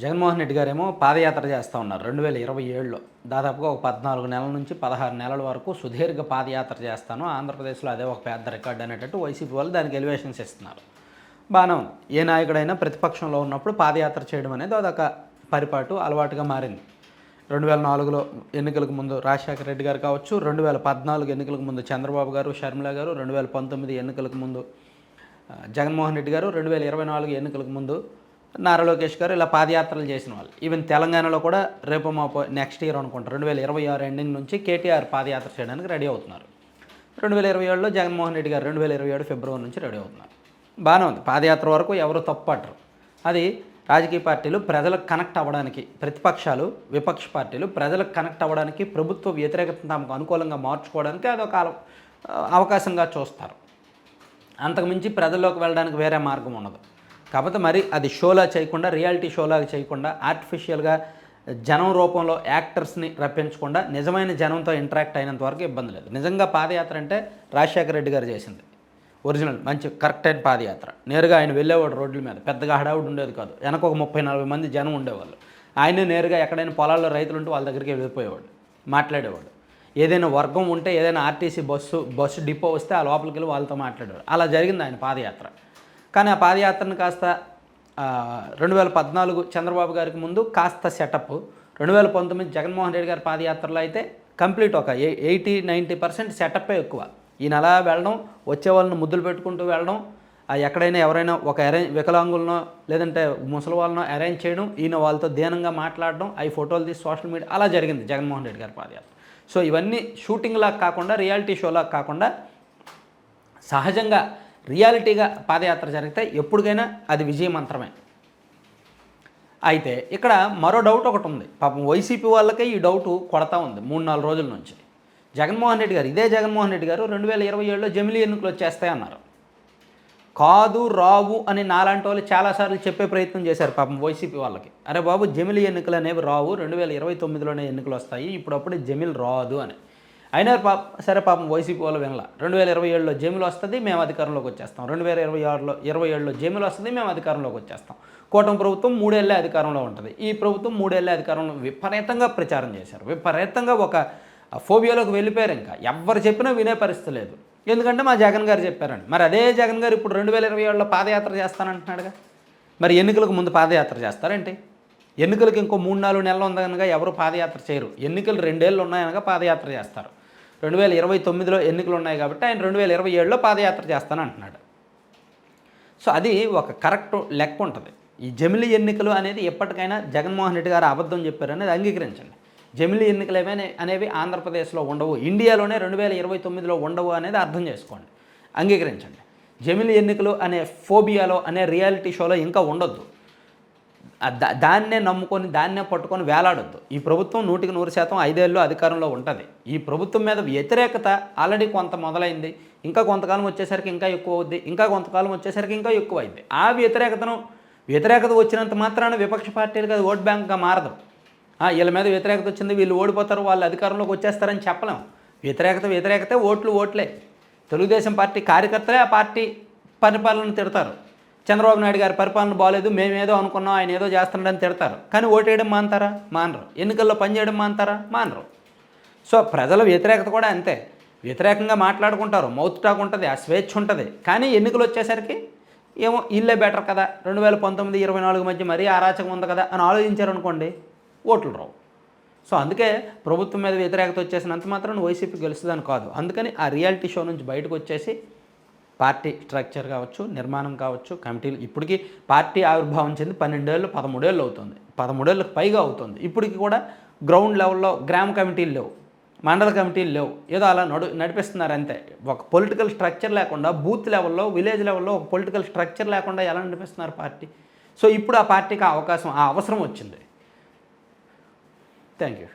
జగన్మోహన్ రెడ్డి గారేమో పాదయాత్ర చేస్తూ ఉన్నారు. రెండు వేల ఇరవై ఏడులో దాదాపుగా ఒక పద్నాలుగు నెలల నుంచి పదహారు నెలల వరకు సుదీర్ఘ పాదయాత్ర చేస్తాను. ఆంధ్రప్రదేశ్లో అదే ఒక పెద్ద రికార్డు అనేటట్టు వైసీపీ వాళ్ళు దానికి ఎలివేషన్స్ ఇస్తున్నారు. బాగానే ఉంది. ఏ నాయకుడైనా ప్రతిపక్షంలో ఉన్నప్పుడు పాదయాత్ర చేయడం అనేది అదొక పరిపాటు అలవాటుగా మారింది. రెండు వేల నాలుగులో ఎన్నికలకు ముందు రాజశేఖర రెడ్డి గారు కావచ్చు రెండు వేల పద్నాలుగు ఎన్నికలకు ముందు చంద్రబాబు గారు షర్మిల గారు రెండు వేల పంతొమ్మిది ఎన్నికలకు ముందు జగన్మోహన్ రెడ్డి గారు రెండు వేల ఇరవై నాలుగు ఎన్నికలకు ముందు నారా లోకేష్ గారు ఇలా పాదయాత్రలు చేసిన వాళ్ళు. ఈవెన్ తెలంగాణలో కూడా రేపు మాపో నెక్స్ట్ ఇయర్ అనుకుంటారు. రెండు వేల ఇరవై ఆరు ఎండింగ్ నుంచి కేటీఆర్ పాదయాత్ర చేయడానికి రెడీ అవుతున్నారు. రెండు వేల ఇరవై ఏడులో జగన్మోహన్ రెడ్డి గారు రెండు వేల ఇరవై ఏడు ఫిబ్రవరి నుంచి రెడీ అవుతున్నారు. బాగానే ఉంది. పాదయాత్ర వరకు ఎవరు తప్పట్టరు అది రాజకీయ పార్టీలు ప్రజలకు కనెక్ట్ అవ్వడానికి ప్రతిపక్షాలు విపక్ష పార్టీలు ప్రజలకు కనెక్ట్ అవ్వడానికి ప్రభుత్వ వ్యతిరేకతను తమకు అనుకూలంగా మార్చుకోవడానికి అదొక ఒక అవకాశంగా చూస్తారు. అంతకుమించి ప్రజల్లోకి వెళ్ళడానికి వేరే మార్గం ఉండదు. కాకపోతే మరి అది షోలా చేయకుండా రియాలిటీ షోలాగా చేయకుండా ఆర్టిఫిషియల్గా జనం రూపంలో యాక్టర్స్ని రప్పించకుండా నిజమైన జనంతో ఇంటరాక్ట్ అయినంత వరకు ఇబ్బంది లేదు. నిజంగా పాదయాత్ర అంటే రాజశేఖర రెడ్డి గారు చేసింది. ఒరిజినల్ మంచి కరెక్ట్ అయిన పాదయాత్ర. నేరుగా ఆయన వెళ్ళేవాడు రోడ్ల మీద. పెద్దగా హడావుడు ఉండేది కాదు. వెనక ఒక ముప్పై నలభై మంది జనం ఉండేవాళ్ళు. ఆయన నేరుగా ఎక్కడైనా పొలాల్లో రైతులు ఉంటే వాళ్ళ దగ్గరికి వెళ్ళిపోయేవాడు మాట్లాడేవాడు. ఏదైనా వర్గం ఉంటే ఏదైనా ఆర్టీసీ బస్సు బస్సు డిపో వస్తే ఆ లోపలికి వెళ్ళి వాళ్ళతో మాట్లాడేవాడు. అలా జరిగింది ఆయన పాదయాత్ర. కానీ ఆ పాదయాత్రను కాస్త రెండు వేల పద్నాలుగు చంద్రబాబు గారికి ముందు కాస్త సెటప్ రెండు వేల పంతొమ్మిది జగన్మోహన్ రెడ్డి గారి పాదయాత్రలో అయితే కంప్లీట్ ఒక ఎయిటీ నైంటీ పర్సెంట్ సెటప్పే ఎక్కువ. ఈయన అలా వెళ్ళడం వచ్చే వాళ్ళని ముద్దులు పెట్టుకుంటూ వెళ్ళడం ఎక్కడైనా ఎవరైనా ఒక అరేంజ్ వికలాంగులనో లేదంటే ముసలి వాళ్ళనో అరేంజ్ చేయడం ఈయన వాళ్ళతో దీనంగా మాట్లాడడం అవి ఫోటోలు తీసి సోషల్ మీడియా అలా జరిగింది జగన్మోహన్ రెడ్డి గారి పాదయాత్ర. సో ఇవన్నీ షూటింగ్ లాగా కాకుండా రియాలిటీ షోలాగా కాకుండా సహజంగా రియాలిటీగా పాదయాత్ర జరిగితే ఎప్పటికైనా అది విజయమంత్రమే అయితే ఇక్కడ మరో డౌట్ ఒకటి ఉంది. పాపం వైసీపీ వాళ్ళకే ఈ డౌట్ కొడతా ఉంది మూడు నాలుగు రోజుల నుంచి. జగన్మోహన్ రెడ్డి గారు ఇదే జగన్మోహన్ రెడ్డి గారు రెండు వేల ఇరవై ఏడులో జమిలీ ఎన్నికలు వచ్చేస్తాయన్నారు కాదు రావు అని నాలాంటి వాళ్ళు చాలాసార్లు చెప్పే ప్రయత్నం చేశారు పాపం వైసీపీ వాళ్ళకి. అరే బాబు జమిలి ఎన్నికలు అనేవి రావు రెండు వేల ఇరవై తొమ్మిదిలోనే ఎన్నికలు వస్తాయి ఇప్పుడప్పుడే జమిల్ రాదు అని. అయినా పాప సరే పాపం వైసీపీ వాళ్ళు వినలా. రెండు వేల ఇరవై ఏడులో జమిలు వస్తుంది మేము అధికారంలోకి వచ్చేస్తాం. రెండు వేల ఇరవై ఆరులో ఇరవై ఏడులో జమిలు వస్తుంది మేము అధికారంలోకి వచ్చేస్తాం. కూటమి ప్రభుత్వం మూడేళ్ళే అధికారంలో ఉంటుంది. ఈ ప్రభుత్వం మూడేళ్ళే అధికారంలో విపరీతంగా ప్రచారం చేశారు. విపరీతంగా ఒక ఫోబియాలోకి వెళ్ళిపోయారు ఇంకా. ఎవరు చెప్పినా వినే పరిస్థితి లేదు. ఎందుకంటే మా జగన్ గారు చెప్పారండి. మరి అదే జగన్ గారు ఇప్పుడు రెండు వేల ఇరవై ఏడులో పాదయాత్ర చేస్తానంటున్నాడుగా. మరి ఎన్నికలకు ముందు పాదయాత్ర చేస్తారంటే? ఎన్నికలకు ఇంకో మూడు నాలుగు నెలలు ఉందనగా ఎవరు పాదయాత్ర చేయరు. ఎన్నికలు రెండేళ్ళు ఉన్నాయనగా పాదయాత్ర చేస్తారు. రెండు వేల ఇరవై తొమ్మిదిలో ఎన్నికలు ఉన్నాయి కాబట్టి ఆయన రెండు వేల ఇరవై ఏడులో పాదయాత్ర చేస్తానంటున్నాడు. సో అది ఒక కరెక్ట్ లెక్క ఉంటుంది. ఈ జమిలి ఎన్నికలు అనేది ఎప్పటికైనా జగన్మోహన్ రెడ్డి గారు అబద్ధం చెప్పారు అనేది అంగీకరించండి. జమిలి ఎన్నికలు ఏమైనా అనేవి ఆంధ్రప్రదేశ్లో ఉండవు ఇండియాలోనే రెండు వేల ఇరవై తొమ్మిదిలో ఉండవు అనేది అర్థం చేసుకోండి అంగీకరించండి. జమిలి ఎన్నికలు అనే ఫోబియాలో అనే రియాలిటీ షోలో ఇంకా ఉండొద్దు. దాన్నే నమ్ముకొని దాన్నే పట్టుకొని వేలాడొద్దు. ఈ ప్రభుత్వం నూటికి నూరు శాతం ఐదేళ్ళు అధికారంలో ఉంటుంది. ఈ ప్రభుత్వం మీద వ్యతిరేకత ఆల్రెడీ కొంత మొదలైంది. ఇంకా కొంతకాలం వచ్చేసరికి ఇంకా ఎక్కువ అవుద్ది. ఇంకా కొంతకాలం వచ్చేసరికి ఇంకా ఎక్కువ అయింది ఆ వ్యతిరేకతను వ్యతిరేకత వచ్చినంత మాత్రాన విపక్ష పార్టీలకు అది ఓట్ బ్యాంక్గా మారదు. వీళ్ళ మీద వ్యతిరేకత వచ్చింది వీళ్ళు ఓడిపోతారు వాళ్ళు అధికారంలోకి వచ్చేస్తారని చెప్పలేం. వ్యతిరేకత వ్యతిరేకతే ఓట్లు ఓట్లే. తెలుగుదేశం పార్టీ కార్యకర్తలే ఆ పార్టీ పరిపాలన తిడతారు. చంద్రబాబు నాయుడు గారి పరిపాలన బాగాలేదు మేమేదో అనుకున్నాం ఆయన ఏదో చేస్తున్నాడని తిడతారు. కానీ ఓటేయడం మాంతారా మానరు. ఎన్నికల్లో పనిచేయడం మాంతారా మానరు. సో ప్రజల వ్యతిరేకత కూడా అంతే. వ్యతిరేకంగా మాట్లాడుకుంటారు. మౌత్ టాక్ ఉంటుంది ఆ స్వేచ్ఛ ఉంటుంది. కానీ ఎన్నికలు వచ్చేసరికి ఏమో ఇల్లే బెటర్ కదా. రెండు వేల పంతొమ్మిది ఇరవై నాలుగు మధ్య మరీ అరాచకం ఉంది కదా అని ఆలోచించారు అనుకోండి ఓట్లు రావు. సో అందుకే ప్రభుత్వం మీద వ్యతిరేకత వచ్చేసినంత మాత్రం వైసీపీ గెలుస్తుందని కాదు. అందుకని ఆ రియాలిటీ షో నుంచి బయటకు వచ్చేసి పార్టీ స్ట్రక్చర్ కావచ్చు నిర్మాణం కావచ్చు కమిటీలు. ఇప్పటికీ పార్టీ ఆవిర్భావం చెంది పన్నెండేళ్ళు పదమూడేళ్ళు అవుతుంది. పదమూడేళ్ళకి పైగా అవుతుంది. ఇప్పటికి కూడా గ్రౌండ్ లెవెల్లో గ్రామ కమిటీలు లేవు. మండల కమిటీలు లేవు. ఏదో అలా నడు నడిపిస్తున్నారు అంతే. ఒక పొలిటికల్ స్ట్రక్చర్ లేకుండా బూత్ లెవెల్లో విలేజ్ లెవెల్లో ఒక పొలిటికల్ స్ట్రక్చర్ లేకుండా ఎలా నడిపిస్తున్నారు పార్టీ? సో ఇప్పుడు ఆ పార్టీకి ఆ అవకాశం ఆ అవసరం వచ్చింది. Thank you